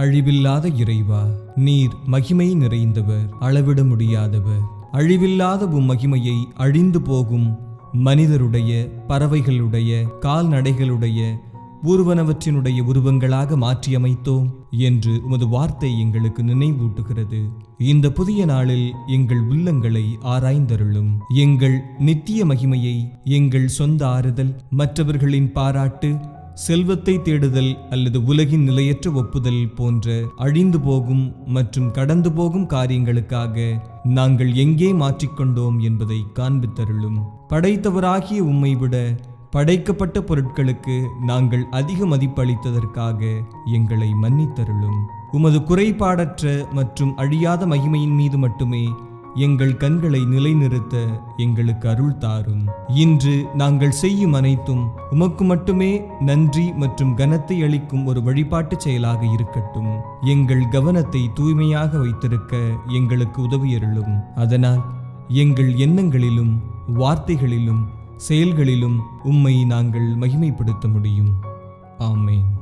அழிவில்லாத இறைவா நீர் மகிமை நிறைந்தவர் அளவிட முடியாதவர். அழிவில்லாத உம் மகிமையை அழிந்து போகும் மனிதருடைய பறவைகளுடைய கால்நடைகளுடைய ஊர்வனவற்றினுடைய உருவங்களாக மாற்றியமைத்தோம் என்று உமது வார்த்தை எங்களுக்கு நினைவூட்டுகிறது. இந்த புதிய நாளில் எங்கள் உள்ளங்களை ஆராய்ந்தருளும். எங்கள் நித்திய மகிமையை எங்கள் சொந்த ஆறுதல் மற்றவர்களின் பாராட்டு செல்வத்தை தேடுதல் அல்லது உலகின் நிலையற்ற ஒப்புதல் போன்ற அழிந்து போகும் மற்றும் கடந்து போகும் காரியங்களுக்காக நாங்கள் எங்கே மாற்றிக்கொண்டோம் என்பதை காண்பித்தருளும். படைத்தவராகிய உம்மை விட படைக்கப்பட்ட பொருட்களுக்கு நாங்கள் அதிக மதிப்பளித்ததற்காக எங்களை மன்னித்தருளும். உமது குறைபாடற்ற மற்றும் அழியாத மகிமையின் மீது மட்டுமே எங்கள் கண்களை நிலைநிறுத்த எங்களுக்கு அருள் தாரும். இன்று நாங்கள் செய்யும் அனைத்தும் உமக்கு மட்டுமே நன்றி மற்றும் கனத்தை அளிக்கும் ஒரு வழிபாட்டுச் செயலாக இருக்கட்டும். எங்கள் கவனத்தை தூய்மையாக வைத்திருக்க எங்களுக்கு உதவியருளும். அதனால் எங்கள் எண்ணங்களிலும் வார்த்தைகளிலும் செயல்களிலும் உம்மை நாங்கள் மகிமைப்படுத்த முடியும். ஆமேன்.